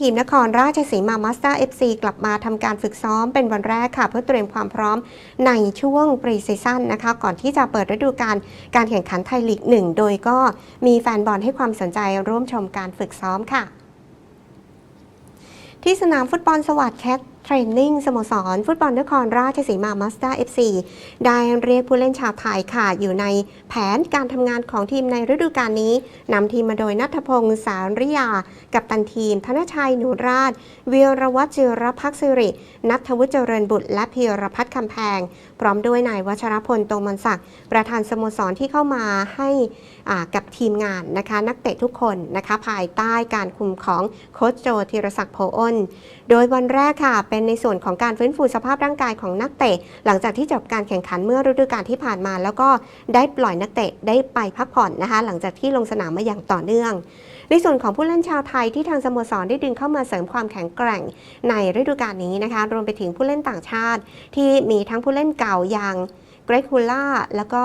ทีมนครราชสีมามาสเตอร์เอฟซีกลับมาทำการฝึกซ้อมเป็นวันแรกค่ะ เพื่อเตรียมความพร้อมในช่วงปรีซีซั่นนะคะ ก่อนที่จะเปิดฤดูกาลการแข่งขันไทยลีกหนึ่งโดยก็มีแฟนบอลให้ความสนใจร่วมชมการฝึกซ้อมค่ะ ที่สนามฟุตบอลสวัสดิ์แคท เทรนนิ่งสโมสร ฟุตบอลนครราชสีมามาสเตอร์เอฟซีได้เรียกผู้เล่นชาวไทยค่ะ อยู่ในแผนการทำงานของทีมในฤดูกาลนี้นำทีมมาโดยนัทพงศ์สาริยา กับตันทีม ธนชัยหนูราชเวียรวัจิรพักสิริ นัทวุฒิเจริญบุตร และพีรพัฒน์คำแพง พร้อมด้วยนายวัชรพลโตมันศักดิ์ประธานสโมสรที่เข้ามาให้กับทีมงานนะคะ นักเตะทุกคนนะคะภายใต้การคุมของโค้ชโจธีรศักดิ์โพอ้นโดยวันแรกค่ะเป็นในส่วนของการฟื้นฟูสภาพร่างกายของนักเตะ หลังจากที่จบการแข่งขันเมื่อฤดูกาลที่ผ่านมา แล้วก็ได้ปล่อยนักเตะได้ไปพักผ่อนนะคะ หลังจากที่ลงสนามมาอย่างต่อเนื่อง ในส่วนของผู้เล่นชาวไทยที่ทางสโมสรได้ดึงเข้ามาเสริมความแข็งแกร่งในฤดูกาลนี้นะคะ รวมไปถึงผู้เล่นต่างชาติ ที่มีทั้งผู้เล่นเก่าอย่างเกรกฮูล่าแล้วก็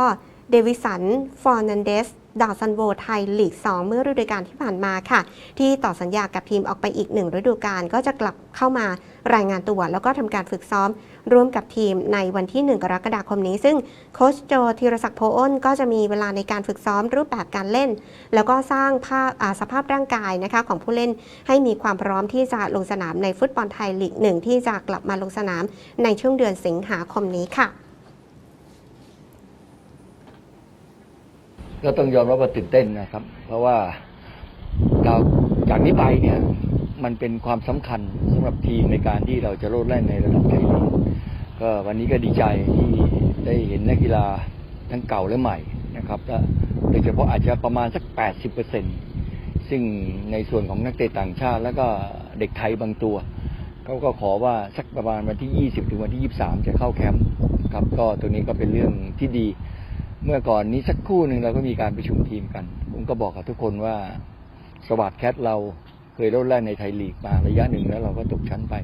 เดวิสัน ฟอร์นันเดสดาวซันโวไทยลีก 2 เมื่อฤดูกาลที่ผ่านมาค่ะ ที่ต่อสัญญากับทีมออกไปอีกหนึ่งฤดูกาลก็จะกลับเข้ามารายงานตัว แล้วก็ทำการฝึกซ้อม ร่วมกับทีมในวันที่ 1 กรกฎาคมนี้ ซึ่งโค้ชโจธีรศักดิ์โพอ้นก็จะมีเวลาในการฝึกซ้อมรูปแบบการเล่น แล้วก็สร้างภาพสภาพร่างกายนะคะของผู้เล่นให้มีความพร้อมที่จะลงสนามในฟุตบอลไทยลีกหนึ่งที่จะกลับมาลงสนามในช่วงเดือนสิงหาคมนี้ค่ะ ก็ต้องยอมรับว่าตื่นเต้นนะครับ เพราะว่าเราจากนี้ไปเนี่ย มันเป็นความสำคัญสำหรับทีมในการที่เราจะโลดแล่นในระดับไทยลีกก็วันนี้ก็ดีใจที่ได้เห็นนักกีฬาทั้งเก่าและใหม่นะครับและโดยเฉพาะอาจจะประมาณสัก 80เปอร์เซ็นซึ่งในส่วนของนักเตะต่างชาติ แล้วก็เด็กไทยบางตัวเขาก็ขอว่าสักประมาณวันที่ 20 ถึงวันที่ 23 จะเข้าแคมป์ครับก็ตรงนี้ก็เป็นเรื่องที่ดี เมื่อก่อนนี้สักครู่หนึ่งเราก็มีการประชุมทีมกัน ผมก็บอกกับทุกคนว่าสวัสดแคทเราเคยเล่นแรกในไทยลีกมาระยะหนึ่งแล้วเราก็ตกชั้นไป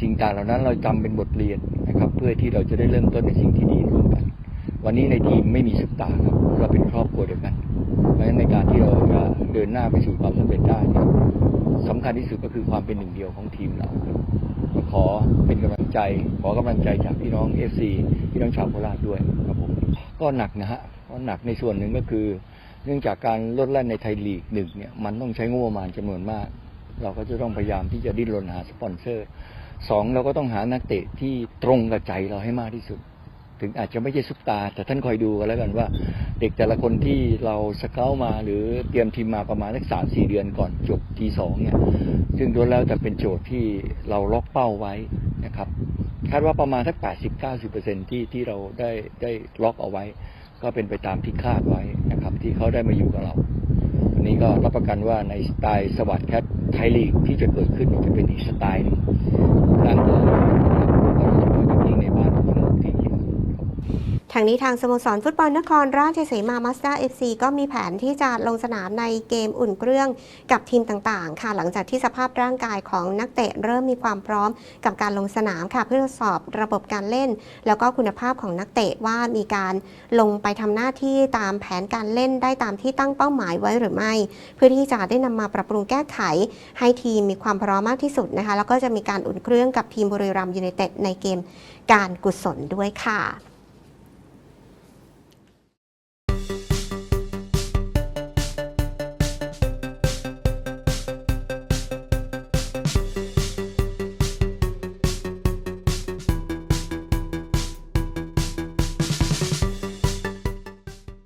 สิ่งต่างเหล่านั้นเราจำเป็นบทเรียนนะครับ เพื่อที่เราจะได้เริ่มต้นในสิ่งที่ดีร่วมกัน วันนี้ในทีมไม่มีสุดตาครับเราเป็นครอบครัวเดียวกัน เพราะฉะนั้นในการที่เราจะเดินหน้าไปสู่ความสำเร็จได้เนี่ยสำคัญที่สุดก็คือความเป็นหนึ่งเดียวของทีมเรา ขอเป็นกำลังใจ ขอกำลังใจจากพี่น้องเอฟซีพี่น้องชาวโคราชด้วยครับผมก็หนักนะฮะก็หนักในส่วนหนึ่งก็คือ เนื่องจากการลดแล่นในไทยลีกหนึ่งเนี่ยมันต้องใช้งบประมาณจำนวนมาก เราก็จะต้องพยายามที่จะดิ้นรนหาสปอนเซอร์สองเราก็ต้องหานักเตะที่ตรงกับใจเราให้มากที่สุด ถึงอาจจะไม่ใช่ซุปตา แต่ท่านคอยดูกันแล้วกันว่า เด็กแต่ละคนที่เราสเกลมา หรือเตรียมทีมมาประมาณสักสามสี่เดือนก่อนจบทีสองเนี่ยซึ่งล้วนแล้วแต่เป็นโจทย์ที่เราล็อกเป้าไว้นะครับคาดว่าประมาณสัก80-90%ที่ที่เราได้ได้ล็อกเอาไว้ ก็เป็นไปตามที่คาดไว้นะครับ ที่เขาได้มาอยู่กับเราวันนี้ก็รับประกันว่าในสไตล์สวัสดิ์แคทไทยลีกที่จะเกิดขึ้นจะเป็นอีกสไตล์หนึงดังเลยนะครับก็โดยเฉพาะอย่างยิ่งในบ้านของทีมครับ ทางนี้ทางสโมสรฟุตบอลนครราชสีมามาสเตอร์เอฟซีก็มีแผนที่จะลงสนามในเกมอุ่นเครื่องกับทีมต่างๆ ค่ะ หลังจากที่สภาพร่างกายของนักเตะเริ่มมีความพร้อมกับการลงสนามค่ะ เพื่อทดสอบระบบการเล่น แล้วก็คุณภาพของนักเตะว่ามีการลงไปทำหน้าที่ตามแผนการเล่นได้ตามที่ตั้งเป้าหมายไว้หรือไม่ เพื่อที่จะได้นำมาปรับปรุงแก้ไข ให้ทีมมีความพร้อมมากที่สุดนะคะ แล้วก็จะมีการอุ่นเครื่องกับทีมบุรีรัมย์ยูไนเต็ดในเกมการกุศลด้วยค่ะ